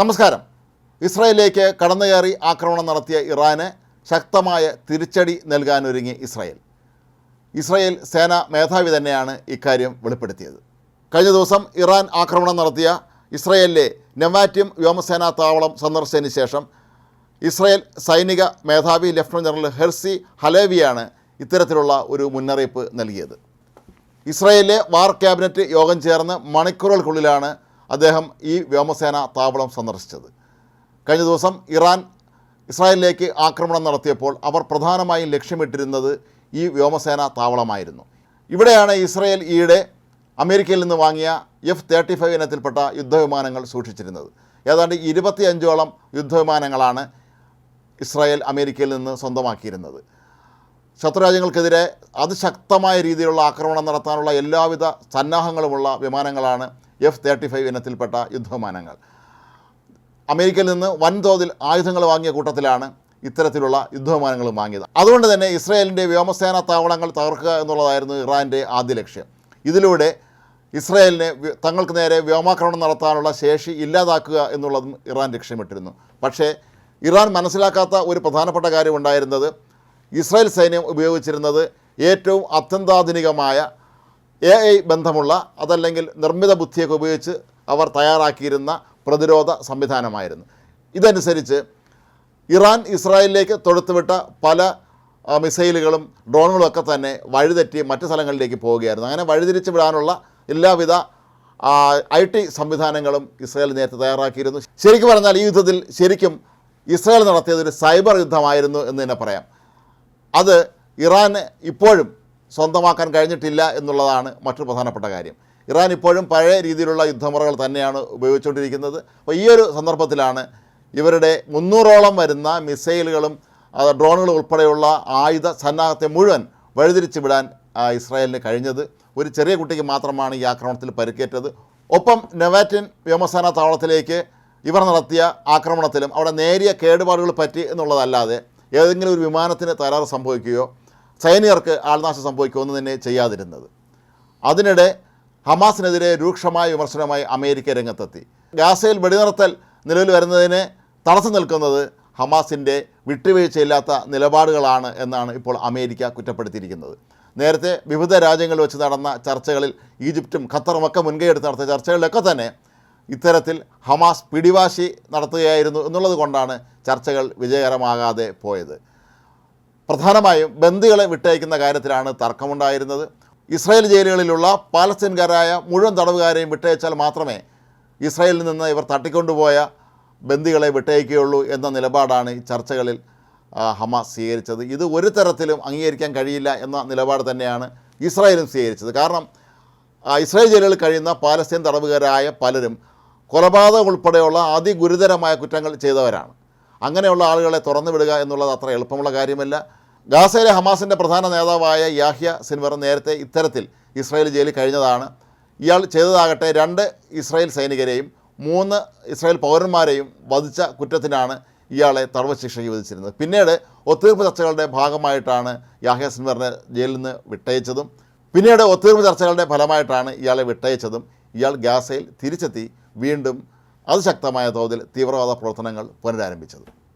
നമസ്കാരം. ഇസ്രായേലിലേക്ക് കടന്നുകയറി ആക്രമണം നടത്തിയ ഇറാന് ശക്തമായ തിരിച്ചടി നൽകാനൊരുങ്ങി ഇസ്രായേൽ. ഇസ്രായേൽ സേനാ മേധാവി തന്നെയാണ് ഇക്കാര്യം വെളിപ്പെടുത്തിയത്. കഴിഞ്ഞ ദിവസം ഇറാൻ ആക്രമണം നടത്തിയ ഇസ്രായേലിലെ നെവാറ്റ്യം വ്യോമസേനാ താവളം സന്ദർശിച്ചതിന് ശേഷം ഇസ്രായേൽ സൈനിക മേധാവി ലഫ്റ്റനന്റ് ജനറൽ ഹെർസി ഹലേവിയാണ് ഇത്തരത്തിലുള്ള ഒരു മുന്നറിയിപ്പ് നൽകിയത്. ഇസ്രായേലിലെ വാർ ക്യാബിനറ്റ് യോഗം ചേർന്ന് മണിക്കൂറുകൾക്കുള്ളിലാണ് അദ്ദേഹം ഈ വ്യോമസേന താവളം സന്ദർശിച്ചത്. കഴിഞ്ഞ ദിവസം ഇറാൻ ഇസ്രായേലിലേക്ക് ആക്രമണം നടത്തിയപ്പോൾ അവർ പ്രധാനമായും ലക്ഷ്യമിട്ടിരുന്നത് ഈ വ്യോമസേന താവളമായിരുന്നു. ഇവിടെയാണ് ഇസ്രായേൽ ഈയിടെ അമേരിക്കയിൽ നിന്ന് വാങ്ങിയ എഫ് തേർട്ടി ഫൈവ് ഇനത്തിൽപ്പെട്ട യുദ്ധവിമാനങ്ങൾ സൂക്ഷിച്ചിരുന്നത്. ഏതാണ്ട് ഇരുപത്തിയഞ്ചോളം യുദ്ധവിമാനങ്ങളാണ് ഇസ്രായേൽ അമേരിക്കയിൽ നിന്ന് സ്വന്തമാക്കിയിരുന്നത്. ശത്രുരാജ്യങ്ങൾക്കെതിരെ അതിശക്തമായ രീതിയിലുള്ള ആക്രമണം നടത്താനുള്ള എല്ലാവിധ സന്നാഹങ്ങളുമുള്ള വിമാനങ്ങളാണ് എഫ് തേർട്ടി ഫൈവ് ഇനത്തിൽപ്പെട്ട യുദ്ധവിമാനങ്ങൾ. അമേരിക്കയിൽ നിന്ന് വൻതോതിൽ ആയുധങ്ങൾ വാങ്ങിയ കൂട്ടത്തിലാണ് ഇത്തരത്തിലുള്ള യുദ്ധവിമാനങ്ങളും വാങ്ങിയത്. അതുകൊണ്ട് തന്നെ ഇസ്രായേലിന്റെ വ്യോമസേന താവളങ്ങൾ തകർക്കുക എന്നുള്ളതായിരുന്നു ഇറാന്റെ ആദ്യ ലക്ഷ്യം. ഇതിലൂടെ ഇസ്രായേലിനെ തങ്ങൾക്ക് നേരെ വ്യോമാക്രമണം നടത്താനുള്ള ശേഷി ഇല്ലാതാക്കുക എന്നുള്ളതും ഇറാൻ ലക്ഷ്യമിട്ടിരുന്നു. പക്ഷേ ഇറാൻ മനസ്സിലാക്കാത്ത ഒരു പ്രധാനപ്പെട്ട കാര്യം ഉണ്ടായിരുന്നത് ഇസ്രായേൽ സൈന്യം ഉപയോഗിച്ചിരുന്നത് ഏറ്റവും അത്യന്താധുനികമായ എ ഐ ബന്ധമുള്ള അതല്ലെങ്കിൽ നിർമ്മിത ബുദ്ധിയൊക്കെ ഉപയോഗിച്ച് അവർ തയ്യാറാക്കിയിരുന്ന പ്രതിരോധ സംവിധാനമായിരുന്നു. ഇതനുസരിച്ച് ഇറാൻ ഇസ്രായേലിലേക്ക് തൊടുത്തുവിട്ട പല മിസൈലുകളും ഡ്രോണുകളും ഒക്കെ തന്നെ വഴിതെറ്റി മറ്റു സ്ഥലങ്ങളിലേക്ക് പോവുകയായിരുന്നു. അങ്ങനെ വഴിതിരിച്ച് വിടാനുള്ള എല്ലാവിധ ഐ ടി സംവിധാനങ്ങളും ഇസ്രായേൽ നേരത്തെ തയ്യാറാക്കിയിരുന്നു. ശരിക്കും പറഞ്ഞാൽ ഈ യുദ്ധത്തിൽ ശരിക്കും ഇസ്രായേൽ നടത്തിയത് ഒരു സൈബർ യുദ്ധമായിരുന്നു എന്ന് തന്നെ പറയാം. അത് ഇറാന് ഇപ്പോഴും സ്വന്തമാക്കാൻ കഴിഞ്ഞിട്ടില്ല എന്നുള്ളതാണ് മറ്റൊരു പ്രധാനപ്പെട്ട കാര്യം. ഇറാൻ ഇപ്പോഴും പഴയ രീതിയിലുള്ള യുദ്ധമുറകൾ തന്നെയാണ് ഉപയോഗിച്ചുകൊണ്ടിരിക്കുന്നത്. അപ്പോൾ ഈ ഒരു സന്ദർഭത്തിലാണ് ഇവരുടെ മുന്നൂറോളം വരുന്ന മിസൈലുകളും ഡ്രോണുകളും ഉൾപ്പെടെയുള്ള ആയുധ സന്നാഹത്തെ മുഴുവൻ വഴിതിരിച്ചു വിടാൻ ഇസ്രായേലിന് കഴിഞ്ഞത്. ഒരു ചെറിയ കുട്ടിക്ക് മാത്രമാണ് ഈ ആക്രമണത്തിൽ പരിക്കേറ്റത്. ഒപ്പം നെവാറ്റിൻ വ്യോമസേന താവളത്തിലേക്ക് ഇവർ നടത്തിയ ആക്രമണത്തിലും അവിടെ നേരിയ കേടുപാടുകൾ പറ്റി എന്നുള്ളതല്ലാതെ ഏതെങ്കിലും ഒരു വിമാനത്തിന് തകരാറ് സംഭവിക്കുകയോ സൈനികർക്ക് ആൾനാശം സംഭവിക്കുമെന്ന് തന്നെ ചെയ്യാതിരുന്നത്. അതിനിടെ ഹമാസിനെതിരെ രൂക്ഷമായ വിമർശനമായി അമേരിക്ക രംഗത്തെത്തി. ഗാസയിൽ വെടിനിർത്തൽ നിലവിൽ വരുന്നതിനെ തടസ്സം നിൽക്കുന്നത് ഹമാസിന്റെ വിട്ടുവീഴ്ചയില്ലാത്ത നിലപാടുകളാണ് എന്നാണ് ഇപ്പോൾ അമേരിക്ക കുറ്റപ്പെടുത്തിയിരിക്കുന്നത്. നേരത്തെ വിവിധ രാജ്യങ്ങളിൽ വെച്ച് നടന്ന ചർച്ചകളിൽ ഈജിപ്തും ഖത്തറും ഒക്കെ മുൻകൈയെടുത്ത് നടത്തിയ ചർച്ചകളിലൊക്കെ തന്നെ ഇത്തരത്തിൽ ഹമാസ് പിടിവാശി നടത്തുകയായിരുന്നു എന്നുള്ളത് കൊണ്ടാണ് ചർച്ചകൾ വിജയകരമാകാതെ പോയത്. പ്രധാനമായും ബന്ദികളെ വിട്ടയക്കുന്ന കാര്യത്തിലാണ് തർക്കമുണ്ടായിരുന്നത്. ഇസ്രായേൽ ജയിലുകളിലുള്ള പാലസ്തീൻകാരായ മുഴുവൻ തടവുകാരെയും വിട്ടയച്ചാൽ മാത്രമേ ഇസ്രായേലിൽ നിന്ന് ഇവർ തട്ടിക്കൊണ്ടുപോയ ബന്ദികളെ വിട്ടയക്കുകയുള്ളൂ എന്ന നിലപാടാണ് ചർച്ചകളിൽ ഹമാസ് സ്വീകരിച്ചത്. ഇത് ഒരു തരത്തിലും അംഗീകരിക്കാൻ കഴിയില്ല എന്ന നിലപാട് തന്നെയാണ് ഇസ്രായേലും സ്വീകരിച്ചത്. കാരണം ഇസ്രായേൽ ജയിലുകളിൽ കഴിയുന്ന പാലസ്തീൻ തടവുകാരായ പലരും കൊലപാതകം ഉൾപ്പെടെയുള്ള അതിഗുരുതരമായ കുറ്റങ്ങൾ ചെയ്തവരാണ്. അങ്ങനെയുള്ള ആളുകളെ തുറന്നു വിടുക എന്നുള്ളത് അത്ര എളുപ്പമുള്ള കാര്യമല്ല. ഗാസയിലെ ഹമാസിന്റെ പ്രധാന നേതാവായ യാഹ്യ സിൻവർ നേരത്തെ ഇത്തരത്തിൽ ഇസ്രായേൽ ജയിലിൽ കഴിഞ്ഞതാണ്. ഇയാൾ ചെയ്തതാകട്ടെ രണ്ട് ഇസ്രായേൽ സൈനികരെയും മൂന്ന് ഇസ്രായേൽ പൗരന്മാരെയും വധിച്ച കുറ്റത്തിനാണ് ഇയാളെ തടവ് ശിക്ഷയ്ക്ക് വിധിച്ചിരുന്നത്. പിന്നീട് ഒത്തീർപ്പ് ചർച്ചകളുടെ ഭാഗമായിട്ടാണ് യാഹ്യ സിൻവറിനെ ജയിലിൽ നിന്ന് വിട്ടയച്ചതും. പിന്നീട് ഒത്തീർപ്പ് ചർച്ചകളുടെ ഫലമായിട്ടാണ് ഇയാളെ വിട്ടയച്ചതും. ഇയാൾ ഗാസയിൽ തിരിച്ചെത്തി വീണ്ടും അതിശക്തമായ തോതിൽ തീവ്രവാദ പ്രവർത്തനങ്ങൾ പുനരാരംഭിച്ചത്.